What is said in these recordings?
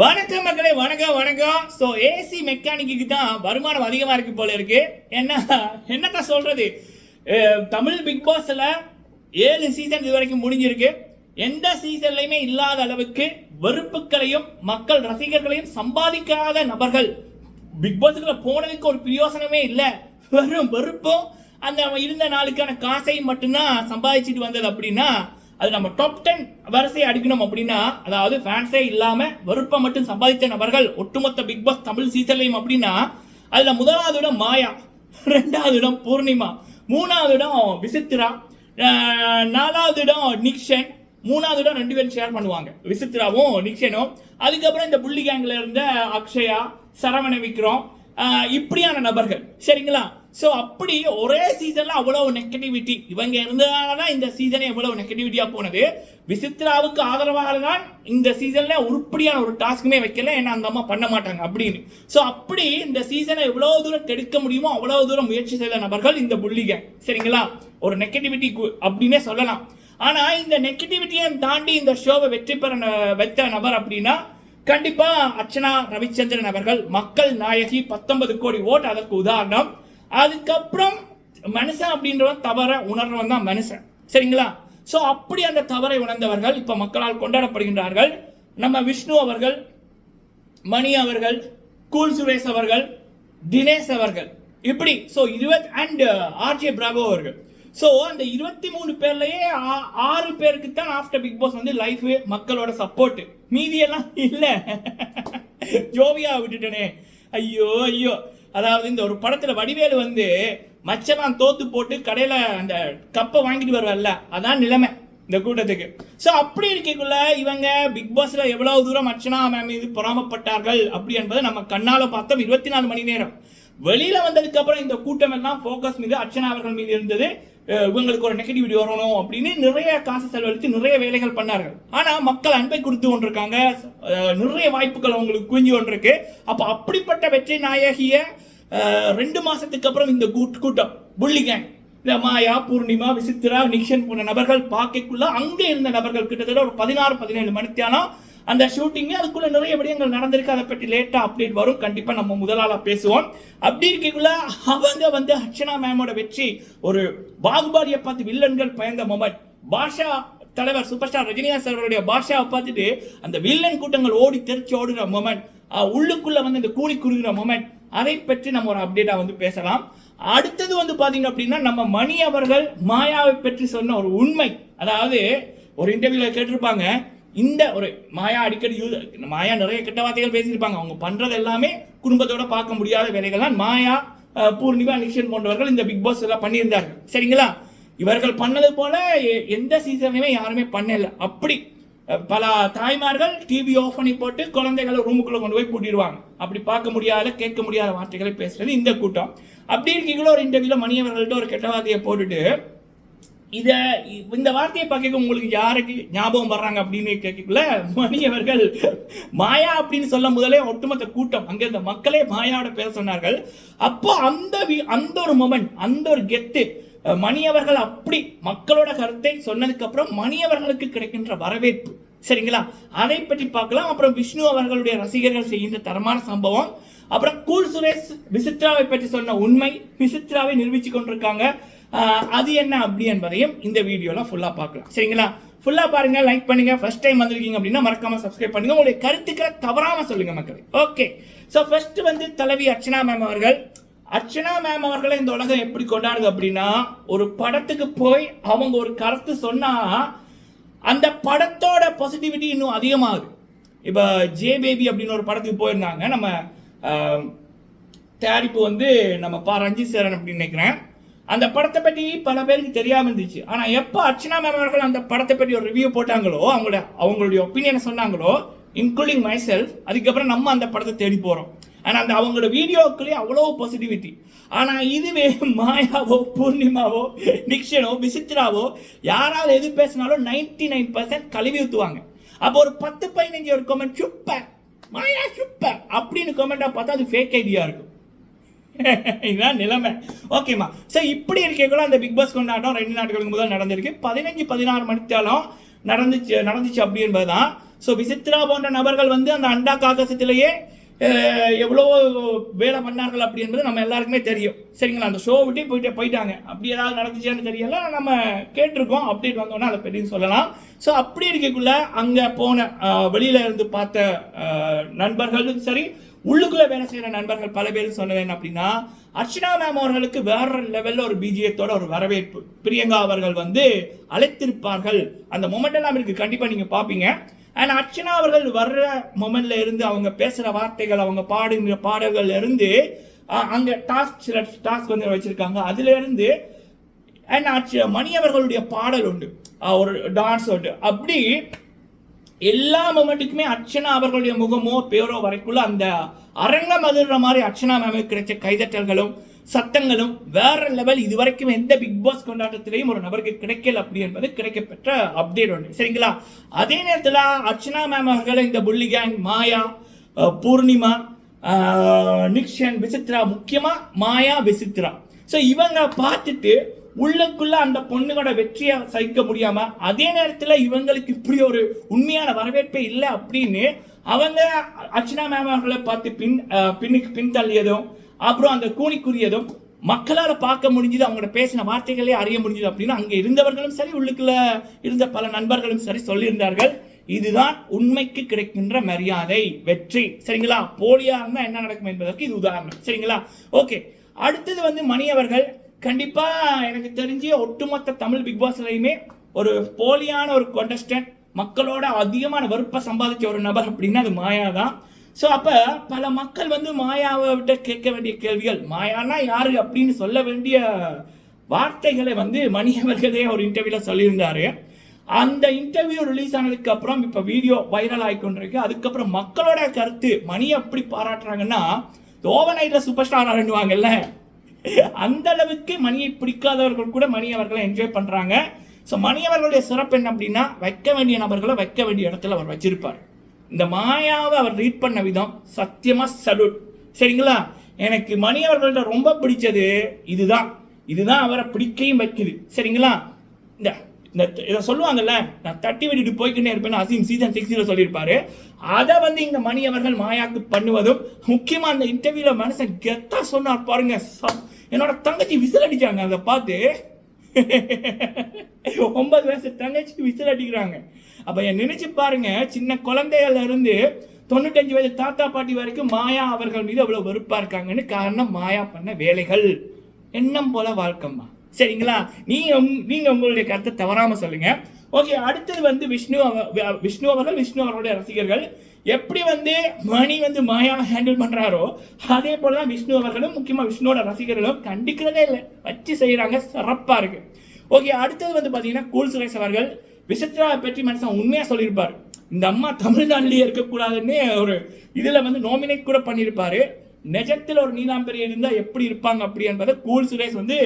வணக்கம் மக்களே வணக்கம் வணக்கம். ஸோ ஏசி மெக்கானிக்கு தான் வருமானம் அதிகமாக இருக்கு போல இருக்கு. என்ன என்னத்த சொல்றது? தமிழ் பிக் பாஸ்ல ஏழு சீசன் இது வரைக்கும் முடிஞ்சிருக்கு. எந்த சீசன்லையுமே இல்லாத அளவுக்கு வெறுப்புகளையும் மக்கள் ரசிகர்களையும் சம்பாதிக்காத நபர்கள். பிக் பாஸ்க்குள்ள போனதுக்கு ஒரு பிரயோசனமே இல்லை. வெறும் வெறுப்பும் அந்த இருந்த நாளுக்கான காசை மட்டும்தான் சம்பாதிச்சுட்டு வந்தது அப்படின்னா அது நம்ம டாப் டென் வரிசையை அடிக்கணும் அப்படின்னா அதாவது ஃபேன்ஸே இல்லாமல் வெறுப்பை மட்டும் சம்பாதித்த நபர்கள் ஒட்டுமொத்த பிக் பாஸ் தமிழ் சீசன்லையும் அப்படின்னா அதில் முதலாவது இடம் மாயா ரெண்டாவது இடம் பூர்ணிமா மூணாவது இடம் விசித்ரா நாலாவது இடம் நிக்ஷன் மூணாவது இடம் ரெண்டு பேரும் ஷேர் பண்ணுவாங்க. விசித்ராவும் நிக்ஷனும். அதுக்கப்புறம் இந்த புள்ளி கேங்கில் இருந்த அக்ஷயா சரவண விக்ரம் இப்படியான நபர்கள். சரிங்களா? ஸோ அப்படி ஒரே சீசனில் அவ்வளவு நெகட்டிவிட்டி இவங்க இருந்ததால தான் இந்த சீசனே எவ்வளவு நெகட்டிவிட்டியாக போனது. விசித்ராவுக்கு ஆதரவாக தான் இந்த சீசனில் உருப்படியான ஒரு டாஸ்க்குமே வைக்கல. ஏன்னா அந்த அம்மா பண்ண மாட்டாங்க அப்படின்னு. ஸோ அப்படி இந்த சீசனை எவ்வளோ தூரம் கெடுக்க முடியுமோ அவ்வளோ தூரம் முயற்சி செய்த நபர்கள் இந்த புள்ளிங்க. சரிங்களா? ஒரு நெகட்டிவிட்டி அப்படின்னே சொல்லலாம். ஆனால் இந்த நெகட்டிவிட்டியை தாண்டி இந்த ஷோவை வெற்றி பெற ந- வைத்த நபர் அப்படின்னா கண்டிப்பாக அர்ச்சனா ரவிச்சந்திரன் அவர்கள் மக்கள் நாயகி பத்தொன்பது கோடி ஓட் அதற்கு உதாரணம். அதுக்கப்புறம் மனுஷன் அப்படின்றவன் தவற உணர்றவன் தான் மனுஷன். சரிங்களா? ஸோ அப்படி அந்த தவறை உணர்ந்தவர்கள் இப்போ மக்களால் கொண்டாடப்படுகின்றார்கள். நம்ம விஷ்ணு அவர்கள் மணி அவர்கள் கூல் சுரேஷ் அவர்கள் தினேஷ் அவர்கள். இப்படி ஸோ இருபத் அண்ட் uh, ஆர்ஜே பிராகோ அவர்கள். ஸோ அந்த இருபத்தி மூணு பேர்லயே ஆ- ஆறு பேருக்கு தான் ஆஃப்டர் பிக் பாஸ் வந்து லைஃப் மக்களோட சப்போர்ட் மீதியெல்லாம் இல்லை. ஜோவியா விட்டுட்டனே. ஐயோ ஐயோ. அதாவது இந்த ஒரு படத்தில் வடிவேலு வந்து மச்செல்லாம் தோத்து போட்டு கடையில் அந்த கப்பை வாங்கிட்டு வருவார்ல அதான் நிலைமை இந்த கூட்டத்துக்கு. ஸோ அப்படி இருக்கக்குள்ள இவங்க பிக் பாஸில் எவ்வளவு தூரம் அர்ச்சனா மேம் இது பொறாமப்பட்டார்கள் அப்படி என்பதை நம்ம கண்ணால் பார்த்தோம் இருபத்தி நாலு மணி நேரம். வெளியில் வந்ததுக்கப்புறம் இந்த கூட்டம் எல்லாம் ஃபோக்கஸ் மீது அர்ச்சனா அவர்கள் மீது இருந்தது. இவங்களுக்கு ஒரு நெகட்டிவிட்டி வரணும் அப்படின்னு நிறைய காசு செலவழித்து நிறைய வேலைகள் பண்ணார்கள். ஆனால் மக்கள் அன்பை கொடுத்து கொண்டிருக்காங்க. நிறைய வாய்ப்புகள் அவங்களுக்கு குவிஞ்சு கொண்டிருக்கு. அப்போ அப்படிப்பட்ட வெற்றி நாயகிய ரெண்டு மாதத்துக்கு அப்புறம் இந்த கூட்டம் புள்ளி கேங் இந்த மாயா பூர்ணிமா விசித்திரா நிக்ஷன் போன்ற நபர்கள் பார்க்கக்குள்ள அங்கே இருந்த நபர்கள் கிட்டத்தட்ட ஒரு பதினாறு பதினேழு மணித்தியானம் அந்த ஷூட்டிங்கு அதுக்குள்ள நிறைய விடயங்கள் நடந்திருக்கு. அதை பற்றி லேட்டாக அப்டேட் வரும். கண்டிப்பாக நம்ம முதலாளாக பேசுவோம். அப்படி இருக்கக்குள்ள அவங்க வந்து அர்ச்சனா மேமோட வெற்றி ஒரு பாகுபாடியை பார்த்து வில்லன்கள் பயந்த மொமெண்ட் பாஷா தலைவர் சூப்பர் ஸ்டார் ரஜினிகாந்த் அவருடைய பாஷாவை பார்த்துட்டு அந்த வில்லன் கூட்டங்கள் ஓடி தெரிச்சு ஓடுகிற மொமெண்ட் உள்ளுக்குள்ள வந்து இந்த கூலி குறுகிற மொமெண்ட் அதை பற்றி நம்ம ஒரு அப்டேட்டாக வந்து பேசலாம். அடுத்தது வந்து பாத்தீங்க அப்படின்னா நம்ம மணி அவர்கள் மாயாவை பற்றி சொன்ன ஒரு உண்மை. அதாவது ஒரு இன்டர்வியூல கேட்டிருப்பாங்க. இந்த ஒரு மாயா அடிக்கடி யூஸ் மாயா நிறைய கெட்ட வார்த்தைகள் பேசியிருப்பாங்க. அவங்க பண்ணுறது எல்லாமே குடும்பத்தோட பார்க்க முடியாத வேலைகள்லாம் மாயா பூர்ணிமா நிஷன் போன்றவர்கள் இந்த பிக் பாஸ் எல்லாம் பண்ணியிருந்தார்கள். சரிங்களா? இவர்கள் பண்ணது போல எ- எந்த சீசன்லையுமே யாருமே பண்ணல. அப்படி பல தாய்மார்கள் டிவி ஆஃப் பண்ணி போட்டு குழந்தைகளை ரூமுக்குள்ளே கொண்டு போய் பூட்டிடுவாங்க. அப்படி பார்க்க முடியாத கேட்க முடியாத வார்த்தைகளை பேசுறது இந்த கூட்டம். அப்படி இருக்கீங்களோ ஒரு இன்டர்வியூல மணியவர்கள்ட்ட ஒரு கெட்ட வார்த்தையை போட்டுட்டு இதை இந்த வார்த்தையை பார்க்க உங்களுக்கு யாருக்கு ஞாபகம் வர்றாங்க அப்படின்னு கேட்கக்குள்ள மணி அவர்கள் மாயா அப்படின்னு சொல்ல முதலே ஒட்டுமொத்த கூட்டம் அங்கே இருந்த மக்களே மாயாவோட பேச சொன்னார்கள். அப்போ அந்த அந்த ஒரு மொமெண்ட் அந்த ஒரு கெத்து மணியவர்கள் மணி அவர்கள் அப்படி மக்களோட கருத்தை சொன்னதுக்கு அப்புறம் மணி அவர்களுக்கு கிடைக்கின்ற வரவேற்பு. சரிங்களா? அதை பற்றி பார்க்கலாம். அப்புறம் விஷ்ணு அவர்களுடைய ரசிகர்கள் செய்கின்ற தரமான சம்பவம். அப்புறம் கூல் சுரேஷ் விசித்ராவை பற்றி சொன்ன உண்மை விசித்ராவை நிரூபிச்சு கொண்டிருக்காங்க. அது என்ன அப்படி என்பதையும் இந்த வீடியோவில் ஃபுல்லாக பார்க்கலாம். சரிங்களா? ஃபுல்லாக பாருங்கள் லைக் பண்ணுங்கள் ஃபர்ஸ்ட் டைம் வந்திருக்கீங்க அப்படின்னா மறக்காமல் சப்ஸ்கிரைப் பண்ணுங்கள் உங்களுடைய கருத்துக்களை தவறாமல் சொல்லுங்கள் மக்களே. ஓகே ஸோ ஃபர்ஸ்ட் வந்து தலைவி அர்ச்சனா மேம் அவர்கள். அர்ச்சனா மேம் அவர்களை இந்த உலகம் எப்படி கொண்டாடுது அப்படின்னா ஒரு படத்துக்கு போய் அவங்க ஒரு கருத்து சொன்னால் அந்த படத்தோட பாசிட்டிவிட்டி இன்னும் அதிகமாகுது. இப்போ ஜே பேபி அப்படின்னு ஒரு படத்துக்கு போயிருந்தாங்க. நம்ம தயாரிப்பு வந்து நம்ம பா ரஞ்சித் சேரன் அப்படின்னு நினைக்கிறேன். அந்த படத்தை பற்றி பல பேருக்கு தெரியாமல் இருந்துச்சு. ஆனால் எப்போ அர்ச்சனா மேம் அவர்கள் அந்த படத்தை பற்றி ஒரு ரிவ்யூ போட்டாங்களோ அவங்களோட அவங்களுடைய ஒப்பீனியனை சொன்னாங்களோ இன்க்ளூடிங் மை செல்ஃப் அதுக்கப்புறம் நம்ம அந்த படத்தை தேடி போகிறோம் ஆனால் அந்த அவங்களோட வீடியோக்குள்ளே அவ்வளோ பாசிட்டிவிட்டி ஆனால் இதுவே மாயாவோ பூர்ணிமாவோ நிக்ஷனோ விசித்ராவோ யாராவது எது பேசினாலும் நைன்டி நைன் பர்சன்ட் கழுவி ஊற்றுவாங்க அப்போ ஒரு பத்து பதினஞ்சு ஒரு கமெண்ட் சுப்ப மாயா சுப்ப அப்படின்னு கமெண்ட்டாக பார்த்தா அது ஃபேக் ஐடியா இருக்கும் இதுதான் நிலைமை. ஓகேம்மா ஸோ இப்படி இருக்கக்குள்ள அந்த பிக் பாஸ் கொண்டாட்டம் ரெண்டு நாட்களுக்கு முதல் நடந்திருக்கு. பதினஞ்சு பதினாறு மணித்தாலும் நடந்துச்சு நடந்துச்சு அப்படி என்பதுதான் ஸோ விசித்ரா போன்ற நபர்கள் வந்து அந்த அண்டா காக்கசத்திலேயே எவ்வளோ வேலை பண்ணார்கள் அப்படி என்பது நம்ம எல்லாருக்குமே தெரியும். சரிங்களா? அந்த ஷோ விட்டே போயிட்டு போயிட்டாங்க. அப்படி ஏதாவது நடந்துச்சான்னு தெரியல. நம்ம கேட்டிருக்கோம். அப்டேட் வந்தோன்னா அதை பற்றி சொல்லலாம். ஸோ அப்படி இருக்கக்குள்ள அங்கே போன வெளியில் வெளியில இருந்து பார்த்த நண்பர்களும் சரி உள்ளுக்குள்ள வேலை செய்கிற நண்பர்கள் பல பேர் சொன்னது என்ன அப்படின்னா அர்ச்சனா மேம் அவர்களுக்கு வேற லெவலில் ஒரு பிஜிஎத்தோட ஒரு வரவேற்பு. பிரியங்கா அவர்கள் வந்து அழைத்திருப்பார்கள். அந்த மொமெண்ட் எல்லாம் இருக்கு. கண்டிப்பாக நீங்கள் பார்ப்பீங்க அண்ட் அர்ச்சனா அவர்கள் வர்ற மொமெண்ட்ல இருந்து அவங்க பேசுகிற வார்த்தைகள் அவங்க பாடுங்கிற பாடல்கள் இருந்து அங்கே டாஸ்க் சில டாஸ்க் வந்து வச்சுருக்காங்க. அதுலேருந்து அண்ட் அர்ச்ச மணி அவர்களுடைய பாடல் உண்டு. ஒரு டான்ஸ் உண்டு. அப்படி எல்லா மொமெண்ட்டுக்குமே அர்ச்சனா அவர்களுடைய முகமோ பேரோ வரைக்குள்ள அந்த அரங்கம் அதிர்ற மாதிரி அர்ச்சனா மேமுக்கு கிடைச்ச கைதட்டல்களும் சத்தங்களும் வேற லெவல் இதுவரைக்கும் எந்த பிக் பாஸ் கொண்டாட்டத்திலையும் ஒரு நபருக்கு கிடைக்கல அப்படி என்பது கிடைக்கப்பெற்ற அப்டேட் ஒன்று சரிங்களா? அதே நேரத்தில் அர்ச்சனா மேம் அவர்கள் இந்த புள்ளி கேங் மாயா பூர்ணிமா நிக்ஷன் விசித்ரா முக்கியமாக மாயா விசித்ரா. ஸோ இவங்க பார்த்துட்டு உள்ளுக்குள்ள அந்த பொண்ணுங்களோட வெற்றியை சகிக்க முடியாம அதே நேரத்தில் இவங்களுக்கு இப்படி ஒரு உண்மையான வரவேற்பே இல்லை அப்படின்னு அவங்க அர்ச்சனா மேம் அவர்களை பார்த்து பின் அஹ், பின்னுக்கு பின்தள்ளியதும் அப்புறம் அந்த கூனிக்குரியதும் மக்களால் பார்க்க முடிஞ்சது அவங்களோட பேசின வார்த்தைகளே அறிய முடிஞ்சது அப்படின்னு அங்கே இருந்தவர்களும் சரி உள்ளுக்குள்ள இருந்த பல நண்பர்களும் சரி சொல்லியிருந்தார்கள். இதுதான் உண்மைக்கு கிடைக்கின்ற மரியாதை வெற்றி. சரிங்களா? போலியா இருந்தால் என்ன நடக்கும் என்பதற்கு இது உதாரணம். சரிங்களா? ஓகே. அடுத்தது வந்து மணி அவர்கள் கண்டிப்பாக எனக்கு தெரிஞ்சு ஒட்டுமொத்த தமிழ் பிக் பாஸ்லையுமே ஒரு போலியான ஒரு கொண்டஸ்டன்ட் மக்களோட அதிகமான வெறுப்பை சம்பாதிச்ச ஒரு நபர் அப்படின்னா அது மாயா தான். ஸோ அப்போ பல மக்கள் வந்து மாயாவை விட்டு கேட்க வேண்டிய கேள்விகள் மாயானா யாரு அப்படின்னு சொல்ல வேண்டிய வார்த்தைகளை வந்து மணியவர்களே ஒரு இன்டர்வியூவில் சொல்லியிருந்தாரு. அந்த இன்டர்வியூ ரிலீஸ் ஆனதுக்கு அப்புறம் இப்போ வீடியோ வைரல் ஆகிக்கொண்டிருக்கு அதுக்கப்புறம் மக்களோட கருத்து மணி எப்படி பாராட்டுறாங்கன்னா ஓவநைட்ல சூப்பர் ஸ்டார் ஆரண்டுவாங்கல்ல அந்த அளவுக்கு மணியை பிடிக்காதவர்கள் கூட மணி அவர்களை என்ஜாய் பண்ணுறாங்க ஸோ மணி அவர்களுடைய சிறப்பு என்ன அப்படின்னா வைக்க வேண்டிய நபர்களை வைக்க வேண்டிய இடத்துல அவர் வச்சிருப்பார். இந்த மாயாவை அவர் ரீட் பண்ண விதம் சத்தியமாக சல்யூட் சரிங்களா? எனக்கு மணி அவர்கள்ட்ட ரொம்ப பிடிச்சது இதுதான். இதுதான் அவரை பிடிக்கையும் வைக்குது. சரிங்களா? இந்த இந்த இதை சொல்லுவாங்கல்ல நான் தட்டி விட்டுட்டு போய்கிட்டே இருப்பேன் அசீம் சீசன் சிக்ஸில் சொல்லியிருப்பாரு. அதை வந்து இந்த மணி அவர்கள் மாயாக்கு பண்ணுவதும் முக்கியமாக அந்த இன்டர்வியூவில் மனுஷன் கெத்தா சொன்னார் பாருங்க என்னோட தங்கச்சி விசில் அடிச்சாங்க அதை பார்த்து. ஒன்பது வயசு தங்கச்சி விசில் அடிக்கிறாங்க. அப்போ என் நினைச்சு பாருங்க சின்ன குழந்தைகள்ல இருந்து தொண்ணூத்தஞ்சு வயது தாத்தா பாட்டி வரைக்கும் மாயா அவர்கள் மீது அவ்வளோ வெறுப்பாக இருக்காங்கன்னு காரணம் மாயா பண்ண வேலைகள். எண்ணம் போல வாழ்க்கம்மா. சரிங்களா? நீங்கள் நீங்கள் உங்களுடைய கருத்தை தவறாமல் சொல்லுங்கள் ஓகே அடுத்தது வந்து விஷ்ணு விஷ்ணு அவர்கள் விஷ்ணு அவர்களுடைய ரசிகர்கள். எப்படி வந்து மணி வந்து மாயா ஹேண்டில் பண்ணுறாரோ அதே போல தான் விஷ்ணு அவர்களும் முக்கியமாக விஷ்ணுவோட ரசிகர்களும் கண்டிக்கிறதே இல்லை. வச்சு செய்கிறாங்க சிறப்பாக இருக்குது ஓகே அடுத்தது வந்து பார்த்தீங்கன்னா கூல் சுரேஷ் அவர்கள். விசித்ராவை பற்றி மனுஷன் உண்மையாக சொல்லியிருப்பாரு. இந்த அம்மா தமிழ்நாட்டிலேயே இருக்கக்கூடாதுன்னு ஒரு இதில் வந்து நாமினேட் கூட பண்ணியிருப்பார். நிஜத்தில் ஒரு நீலாம்பரி இருந்தால் எப்படி இருப்பாங்க அப்படி என்பதை கூல் சுரேஷ் வந்து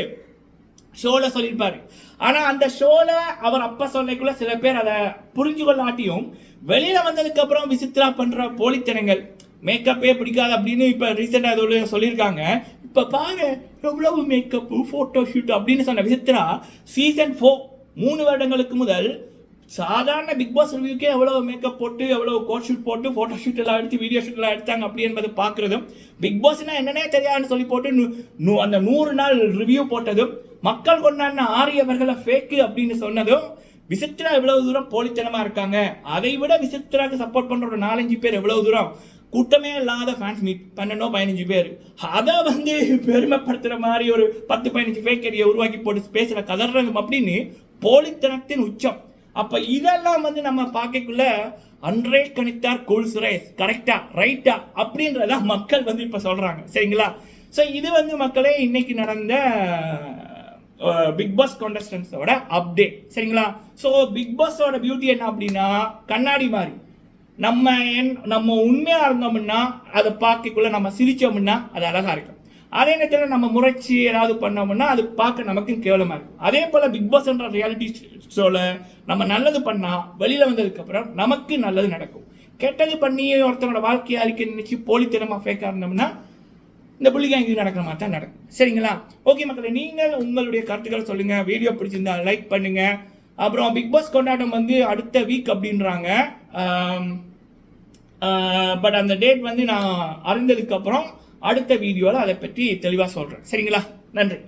ஷோவில் சொல்லியிருப்பாரு. ஆனால் அந்த ஷோவில் அவர் அப்பா சொல்லக்குள்ள சில பேர் அதை புரிஞ்சு கொள்ளாட்டியும் வெளியில் வந்ததுக்கப்புறம் விசித்ரா பண்ணுற போலித்தனங்கள் மேக்கப்பே பிடிக்காது அப்படின்னு இப்போ ரீசெண்டாக அதோட சொல்லியிருக்காங்க. இப்போ பாரு எவ்வளவு மேக்கப்பு ஃபோட்டோ ஷூட் அப்படின்னு சொன்ன விசித்ரா சீசன் ஃபோர் மூணு வருடங்களுக்கு முதல் சாதாரண பிக் பாஸ் ரிவ்யூக்கே எவ்வளோ மேக்கப் போட்டு எவ்வளோ கோட் ஷூட் போட்டு ஃபோட்டோ ஷூட் எல்லாம் எடுத்து வீடியோ ஷூட் எல்லாம் எடுத்தாங்க அப்படி என்பது பார்க்குறதும் பிக் பாஸ்னா என்னன்னே தெரியாதுன்னு சொல்லி போட்டு நூ- நூ- அந்த நூறு நாள் ரிவ்யூ போட்டதும் மக்கள் கொண்டாடின ஆரியவர்களை ஃபேக்கு அப்படின்னு சொன்னதும் விசித்ரா எவ்வளவு தூரம் போலித்தனமா இருக்காங்க? அதை விட விசித்ராக்கு சப்போர்ட் பண்ற ஒரு நாலஞ்சு பேர் எவ்வளவு தூரம்? கூட்டமே இல்லாத ஃபேன்ஸ் மீட் பன்னெண்டோ பதினஞ்சு பேர். அதை வந்து பெருமைப்படுத்துற மாதிரி ஒரு பத்து பதினஞ்சு ஃபேக் ஐடியை உருவாக்கி போட்டு பேசுகிற கதறது அப்படின்னு போலித்தனத்தின் உச்சம். அப்போ இதெல்லாம் வந்து நம்ம பார்க்கக்குள்ள அன்றே கணித்தார் கூல் சுரேஷ் கரெக்டா ரைட்டா அப்படின்றத மக்கள் வந்து இப்போ சொல்கிறாங்க சரிங்களா? ஸோ இது வந்து மக்களே இன்னைக்கு நடந்த பிக் பாஸ் கான்டஸ்டன்ஸோட அப்டேட் சரிங்களா? ஸோ பிக் பாஸோட பியூட்டி என்ன அப்படின்னா கண்ணாடி மாதிரி. நம்ம என் நம்ம உண்மையாக இருந்தோம்னா அதை பார்க்கக்குள்ள நம்ம சிரித்தோம்னா அது அழகாக இருக்கும். அதே நேரத்தில் நம்ம முறைச்சி ஏதாவது பண்ணோம்னா அது பார்க்க நமக்கும் கேவலமாக இருக்கும். அதே போல் பிக் பாஸ்ன்ற ரியாலிட்டி ஷோவில் நம்ம நல்லது பண்ணால் வெளியில் வந்ததுக்கப்புறம் நமக்கு நல்லது நடக்கும். கெட்டது பண்ணி ஒருத்தனோட வாழ்க்கையை அழிக்க நினச்சி போலித்தனமாக ஃபேக்காக இருந்தோம்னா இந்த புள்ளிங்க எங்கேயும் நடக்கிற மாதிரி தான் நடக்கும். சரிங்களா? ஓகே மக்களே நீங்கள் உங்களுடைய கருத்துக்களை சொல்லுங்கள் வீடியோ பிடிச்சிருந்தா லைக் பண்ணுங்கள் அப்புறம் பிக் பாஸ் கொண்டாட்டம் வந்து அடுத்த வீக் அப்படின்றாங்க. பட் அந்த டேட் வந்து நான் அறிந்ததுக்கப்புறம் அடுத்த வீடியோவில் அதை பற்றி தெளிவாக சொல்கிறேன் சரிங்களா? நன்றி.